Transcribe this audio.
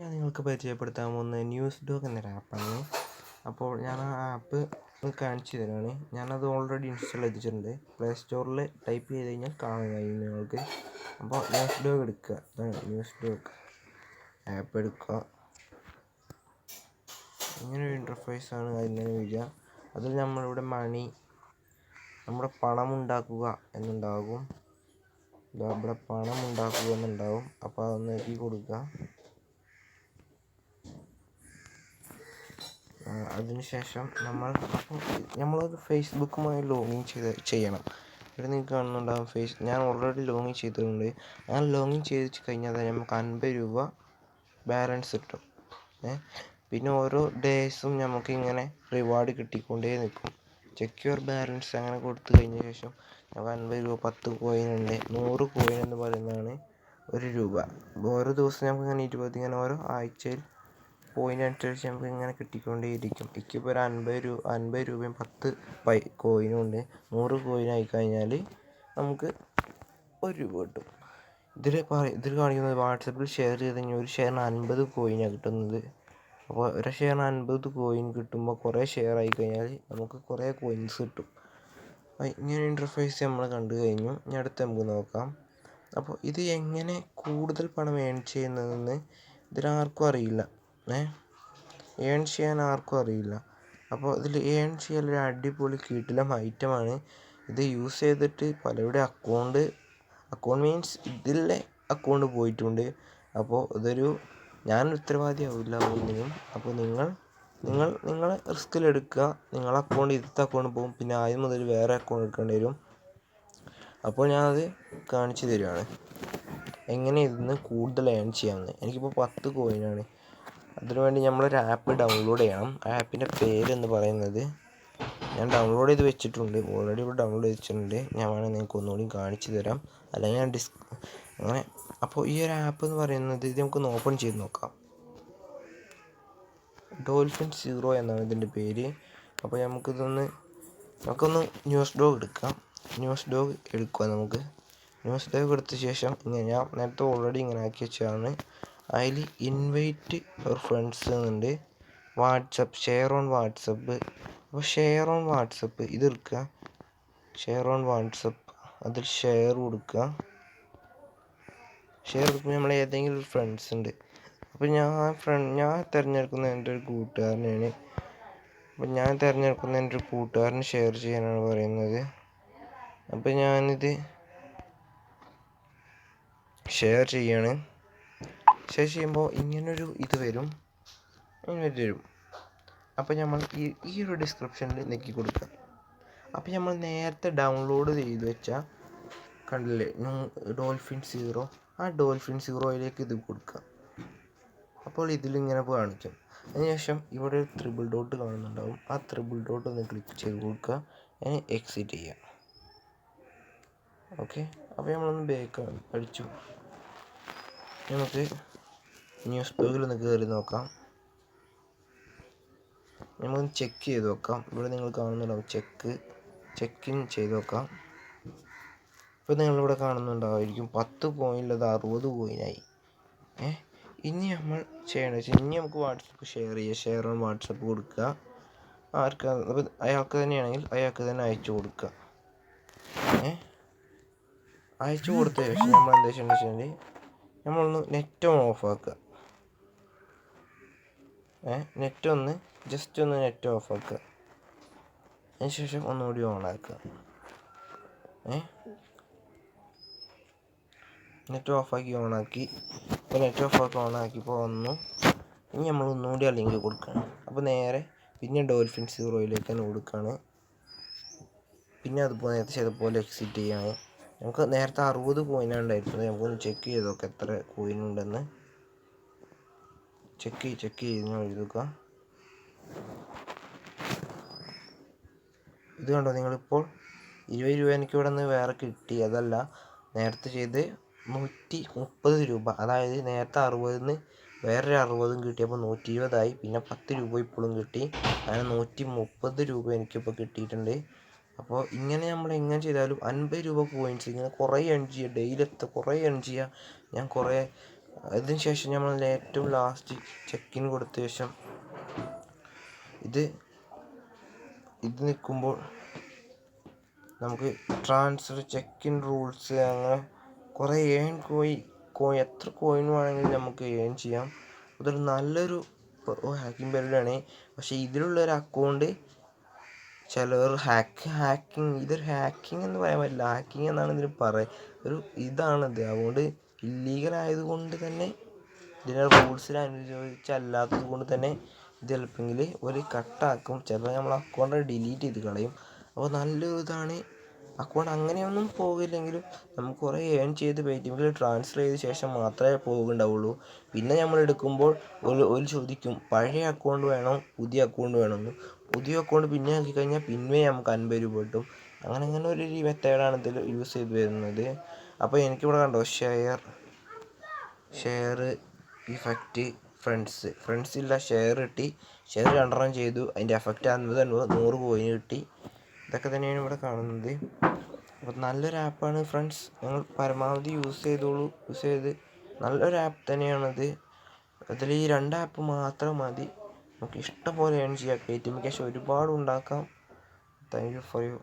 ഞാൻ നിങ്ങൾക്ക് പരിചയപ്പെടുത്താൻ പോകുന്നത് ന്യൂസ് ഡോഗ് എന്നൊരു ആപ്പാണ്. അപ്പോൾ ഞാൻ ആ ആപ്പ് കാണിച്ചു തരാണ്. ഞാനത് ഓൾറെഡി ഇൻസ്റ്റാൾ ചെയ്തിട്ടുണ്ട്. പ്ലേ സ്റ്റോറിൽ ടൈപ്പ് ചെയ്ത് കഴിഞ്ഞാൽ കാണാൻ കഴിയും നിങ്ങൾക്ക്. അപ്പോൾ ന്യൂസ് ഡോഗ് എടുക്കുക. അതാണ് ന്യൂസ് ഡോഗ് ആപ്പ് എടുക്കുക. ഇങ്ങനെ ഒരു ആണ് അതിന്റെ വരിക. അതിൽ നമ്മളിവിടെ മണി നമ്മുടെ പണം ഉണ്ടാക്കുക എന്നുണ്ടാകും. ഇവിടെ പണം ഉണ്ടാക്കുക എന്നുണ്ടാകും. അപ്പോൾ അതൊന്ന് എഴുതി കൊടുക്കുക. അതിനുശേഷം നമ്മൾ നമ്മളൊരു ഫേസ്ബുക്കുമായി ലോഗിൻ ചെയ്ത് ചെയ്യണം. ഇവിടെ നിങ്ങൾക്ക് കാണുന്നുണ്ടാകും ഫേസ് ഞാൻ ഓൾറെഡി ലോഗിൻ ചെയ്തിട്ടുണ്ട്. ഞാൻ ലോഗിൻ ചെയ്ത് കഴിഞ്ഞാൽ തന്നെ നമുക്ക് അൻപത് രൂപ ബാലൻസ് കിട്ടും. പിന്നെ ഓരോ ഡേയ്സും നമുക്ക് ഇങ്ങനെ റിവാർഡ് കിട്ടിക്കൊണ്ടേ നിൽക്കും. ചെക്ക് യുവർ ബാലൻസ് അങ്ങനെ കൊടുത്തു കഴിഞ്ഞ ശേഷം നമുക്ക് അൻപത് രൂപ പത്ത് കോയിൻ ഉണ്ട് നൂറ് കോയിൻ എന്ന് പറയുന്നതാണ് ഒരു രൂപ. ഓരോ ദിവസം നമുക്ക് ഇങ്ങനെ ഇരുപത് ഇങ്ങനെ ഓരോ ആഴ്ചയിൽ പോയിന്റ് അനുസരിച്ച് നമുക്ക് ഇങ്ങനെ കിട്ടിക്കൊണ്ടേയിരിക്കും. എനിക്കിപ്പോൾ ഒരു അൻപത് രൂപ അൻപത് രൂപയും പത്ത് പൈ കോയിനും ഉണ്ട്. നൂറ് കോയിൻ ആയി കഴിഞ്ഞാൽ നമുക്ക് ഒരു രൂപ കിട്ടും. ഇതിൽ ഇതിൽ കാണിക്കുന്നത് വാട്സപ്പിൽ ഷെയർ ചെയ്ത് കഴിഞ്ഞാൽ ഒരു ഷെയറിന് അൻപത് കോയിനാണ് കിട്ടുന്നത്. അപ്പോൾ ഒരു ഷെയറിന് അൻപത് കോയിൻ കിട്ടുമ്പോൾ കുറേ ഷെയർ ആയി കഴിഞ്ഞാൽ നമുക്ക് കുറേ കോയിൻസ് കിട്ടും. ഇങ്ങനെ ഇന്റർഫേസ് നമ്മൾ കണ്ടു കഴിഞ്ഞു. ഇനി അടുത്ത് നമുക്ക് നോക്കാം. അപ്പോൾ ഇത് എങ്ങനെ കൂടുതൽ പണം ഏൺ ചെയ്യുന്നതെന്ന് ഇതിലാർക്കും അറിയില്ല. ഏൺ ചെയ്യാൻ ആർക്കും അറിയില്ല. അപ്പോൾ ഇതിൽ ഏൺ ചെയ്യാൻ ഒരു അടിപൊളി കിടിലം ഐറ്റമാണ്. ഇത് യൂസ് ചെയ്തിട്ട് പലരുടെ അക്കൗണ്ട് അക്കൗണ്ട് മീൻസ് ഇതിലെ അക്കൗണ്ട് പോയിട്ടുണ്ട്. അപ്പോൾ ഇതൊരു ഞാൻ ഉത്തരവാദിയാവില്ല ഒന്നിനും അപ്പോൾ നിങ്ങൾ നിങ്ങൾ നിങ്ങൾ റിസ്കിലെടുക്കുക നിങ്ങളെ അക്കൗണ്ട് ഇതിലത്തെ അക്കൗണ്ട് പോകും. പിന്നെ ആദ്യം മുതൽ വേറെ അക്കൗണ്ട് എടുക്കേണ്ടി വരും. അപ്പോൾ ഞാനത് കാണിച്ചു തരുവാണ്. എങ്ങനെ ഇതിന്ന് കൂടുതൽ ഏൺ ചെയ്യാമെന്ന്. എനിക്കിപ്പോൾ പത്ത് കോയിനാണ് അതിനുവേണ്ടി നമ്മളൊരു ആപ്പ് ഡൗൺലോഡ് ചെയ്യണം. ആ ആപ്പിന്റെ പേരെന്ന് പറയുന്നത് ഞാൻ ഡൗൺലോഡ് ചെയ്ത് വെച്ചിട്ടുണ്ട്. ഓൾറെഡി ഇവിടെ ഡൗൺലോഡ് ചെയ്ത് വെച്ചിട്ടുണ്ട് ഞാൻ വേണമെങ്കിൽ നിങ്ങൾക്ക് ഒന്നുകൂടി കാണിച്ചു തരാം. അല്ലെങ്കിൽ ഞാൻ ഡിസ് അങ്ങനെ. അപ്പോൾ ഈ ഒരു ആപ്പ് എന്ന് പറയുന്നത് ഇത് നമുക്കൊന്ന് ഓപ്പൺ ചെയ്ത് നോക്കാം. ഡോൾഫിൻ സീറോ എന്നാണ് ഇതിന്റെ പേര്. അപ്പോൾ നമുക്കിതൊന്ന് നമുക്കൊന്ന് ന്യൂസ് ഡോഗ് എടുക്കാം. ന്യൂസ് ഡോഗ് എടുക്കുക നമുക്ക്. ന്യൂസ് ഡോഗ് എടുത്ത ശേഷം ഇങ്ങനെ ഞാൻ നേരത്തെ ഓൾറെഡി ഇങ്ങനെ ആക്കി വെച്ചതാണ്. അതിൽ ഇൻവൈറ്റ് യുവർ ഫ്രണ്ട്സ് എന്നുണ്ട് വാട്സപ്പ് ഷെയർ ഓൺ വാട്സപ്പ് അപ്പോൾ ഷെയർ ഓൺ വാട്സപ്പ് ഇത് എടുക്കുക. ഷെയർ ഓൺ വാട്സപ്പ് അതിൽ ഷെയർ കൊടുക്കുക. ഷെയർ കൊടുക്കുമ്പോൾ നമ്മൾ ഏതെങ്കിലും ഫ്രണ്ട്സ് ഉണ്ട്. അപ്പോൾ ഞാൻ ഫ്രണ്ട് ഞാൻ തിരഞ്ഞെടുക്കുന്ന എന്റെ ഒരു കൂട്ടുകാരനെയാണ് അപ്പോൾ ഞാൻ തിരഞ്ഞെടുക്കുന്ന എന്റെ ഒരു കൂട്ടുകാരന് ഷെയർ ചെയ്യാനാണ് പറയുന്നത്. അപ്പോൾ ഞാനിത് ഷെയർ ചെയ്യാണ്. ഷെയർ ചെയ്യുമ്പോൾ ഇങ്ങനൊരു ഇത് വരും. ഇങ്ങനെ വരും. അപ്പോൾ നമ്മൾ ഈ ഈ ഒരു ഡിസ്ക്രിപ്ഷനിൽ നെക്കി കൊടുക്കുക. അപ്പോൾ നമ്മൾ നേരത്തെ ഡൗൺലോഡ് ചെയ്ത് വെച്ച കണ്ടില്ലേ? Dolphin zero. ആ ഡോൾഫിൻ സീറോയിലേക്ക് ഇത് കൊടുക്കുക. അപ്പോൾ ഇതിലിങ്ങനെ കാണിക്കും. അതിനുശേഷം ഇവിടെ ഒരു ത്രിബിൾ ഡോട്ട് കാണുന്നുണ്ടാവും. ആ ത്രിബിൾ ഡോട്ട് ഒന്ന് ക്ലിക്ക് ചെയ്ത് കൊടുക്കുക. അതിന് എക്സിറ്റ് ചെയ്യുക ഓക്കെ അപ്പോൾ നമ്മളൊന്ന് ബേക്ക് അടിച്ചു. നമുക്ക് ന്യൂസ് പേജിലൊന്ന് കയറി നോക്കാം. നമുക്കൊന്ന് ചെക്ക് ചെയ്ത് നോക്കാം. ഇവിടെ നിങ്ങൾ കാണുന്നുണ്ടാവും ചെക്ക് ചെക്ക് ഇൻ ചെയ്ത് നോക്കാം. ഇപ്പോൾ നിങ്ങളിവിടെ കാണുന്നുണ്ടാവുമായിരിക്കും പത്ത് പോയിന്റ് അത് അറുപത് പോയിന്റായി ഏ? ഇനി നമ്മൾ ചെയ്യേണ്ടത് വെച്ചാൽ ഇനി നമുക്ക് വാട്സപ്പ് ഷെയർ ചെയ്യുക ഷെയർ ഓൺ വാട്സപ്പ് കൊടുക്കുക. ആർക്ക് അയാൾക്ക് തന്നെയാണെങ്കിൽ അയാൾക്ക് തന്നെ അയച്ചു കൊടുക്കുക. ഏ? അയച്ചു കൊടുത്ത ശേഷം നമ്മൾ എന്താ ചെയ്യേണ്ടത് വെച്ചാൽ നമ്മളൊന്ന് നെറ്റ് ഓഫ് ആക്കുക. നെറ്റ് ഒന്ന് ജസ്റ്റ് ഒന്ന് നെറ്റ് ഓഫ് ആക്കുക അതിനുശേഷം ഒന്നുകൂടി ഓൺ ആക്കുക ഏ? നെറ്റ് ഓഫാക്കി ഓണാക്കി ഇപ്പോൾ നെറ്റ് ഓഫാക്കി ഓണാക്കിയപ്പോൾ വന്നു. ഇനി നമ്മൾ ഒന്നുകൂടി ആ ലിങ്ക് കൊടുക്കണം. അപ്പോൾ നേരെ പിന്നെ ഡോൾഫിൻ സീറോയിലേക്ക് തന്നെ കൊടുക്കുകയാണ് പിന്നെ അതുപോലെ നേരത്തെ ചെയ്തപോലെ എക്സിറ്റ് ചെയ്യാണ്. നമുക്ക് നേരത്തെ അറുപത് കോയിനാണ് ഉണ്ടായിരുന്നത്. നമുക്കൊന്ന് ചെക്ക് ചെയ്ത് നോക്കാം എത്ര കോയിൻ ഉണ്ടെന്ന്. ചെക്ക് ചെക്ക് ചെയ്ത് എഴുതുക. ഇത് കണ്ടോ നിങ്ങളിപ്പോൾ ഇരുപത് രൂപ എനിക്ക് ഇവിടെ നിന്ന് വേറെ കിട്ടി. അതല്ല നേരത്തെ ചെയ്ത് നൂറ്റി മുപ്പത് രൂപ. അതായത് നേരത്തെ അറുപതിന് വേറൊരു അറുപതും കിട്ടിയപ്പോൾ നൂറ്റി ഇരുപതായി പിന്നെ പത്ത് രൂപ ഇപ്പോഴും കിട്ടി. അങ്ങനെ നൂറ്റി മുപ്പത് രൂപ എനിക്കിപ്പോൾ കിട്ടിയിട്ടുണ്ട്. അപ്പോൾ ഇങ്ങനെ നമ്മൾ എങ്ങനെ ചെയ്താലും അൻപത് രൂപ പോയിന്റ്സ് ഇങ്ങനെ കുറേ ഏൺ ചെയ്യുക ഡെയിലി എത്ര കുറേ ഏൺ ചെയ്യുക ഞാൻ കുറേ അതിന് ശേഷം നമ്മൾ ഏറ്റവും ലാസ്റ്റ് ചെക്കിൻ കൊടുത്ത ശേഷം ഇത് ഇത് നിൽക്കുമ്പോൾ നമുക്ക് ട്രാൻസ്ഫർ ചെക്കിൻ റൂൾസ് അങ്ങനെ കുറേ ഏൺ കോയി കോ എത്ര കോയിൻ വേണമെങ്കിലും നമുക്ക് ഏൺ ചെയ്യാം. അതൊരു നല്ലൊരു ഹാക്കിംഗ് പരിപാടിയാണ് പക്ഷേ ഇതിലുള്ള ഒരു അക്കൗണ്ട് ചിലർ ഹാക്ക് ഹാക്കിംഗ് ഇതൊരു ഹാക്കിംഗ് എന്ന് പറയാൻ പറ്റില്ല. ഹാക്കിംഗ് എന്നാണ് ഇതിന് പറയുക ഒരു ഇതാണിത് അതുകൊണ്ട് ഇല്ലീഗൽ ആയതുകൊണ്ട് തന്നെ ഇതിന്റെ റൂൾസിന് അനുസരിച്ചല്ലാത്തത് കൊണ്ട് തന്നെ ഇത് ചിലപ്പോൾ ഒരു കട്ടാക്കും. ചിലപ്പോൾ നമ്മൾ അക്കൗണ്ട് ഡിലീറ്റ് ചെയ്ത് കളയും. അപ്പോൾ നല്ലൊരു ഇതാണ്. അക്കൗണ്ട് അങ്ങനെയൊന്നും പോകില്ലെങ്കിലും നമുക്ക് കുറേ ഏൺ ചെയ്ത് പേ ട്രാൻസ്ഫർ ചെയ്ത ശേഷം മാത്രമേ പോകുന്നുണ്ടാവുള്ളൂ പിന്നെ നമ്മൾ എടുക്കുമ്പോൾ ഒരു ഒരു ചോദിക്കും പഴയ അക്കൗണ്ട് വേണോ? പുതിയ അക്കൗണ്ട് വേണമെന്ന് പുതിയ അക്കൗണ്ട് പിന്നെ ആക്കി കഴിഞ്ഞാൽ പിന്നെ നമുക്ക് അൻപത് രൂപ കിട്ടും. അങ്ങനെ അങ്ങനെ ഒരു മെത്തേഡാണ് ഇതിൽ യൂസ് ചെയ്ത് വരുന്നത്. അപ്പോൾ എനിക്കിവിടെ കണ്ടോ share share effect friends friends ഇല്ല ഷെയർ കിട്ടി. ഷെയർ രണ്ടെണ്ണം ചെയ്തു. അതിന്റെ എഫക്റ്റ് അൻപത് അൻപത് നൂറ് കോയിന് കിട്ടി. ഇതൊക്കെ തന്നെയാണ് ഇവിടെ കാണുന്നത്. അപ്പോൾ നല്ലൊരു ആപ്പാണ് ഫ്രണ്ട്സ് നിങ്ങൾ പരമാവധി യൂസ് ചെയ്തോളൂ. യൂസ് ചെയ്ത് നല്ലൊരു ആപ്പ് തന്നെയാണത്. അതിൽ ഈ രണ്ട് ആപ്പ് മാത്രം മതി. നമുക്ക് ഇഷ്ടം പോലെ ഏൺ ചെയ്യാം. പേ ടി എം ക്യാഷ് ഒരുപാട് ഉണ്ടാക്കാം. Thank you for you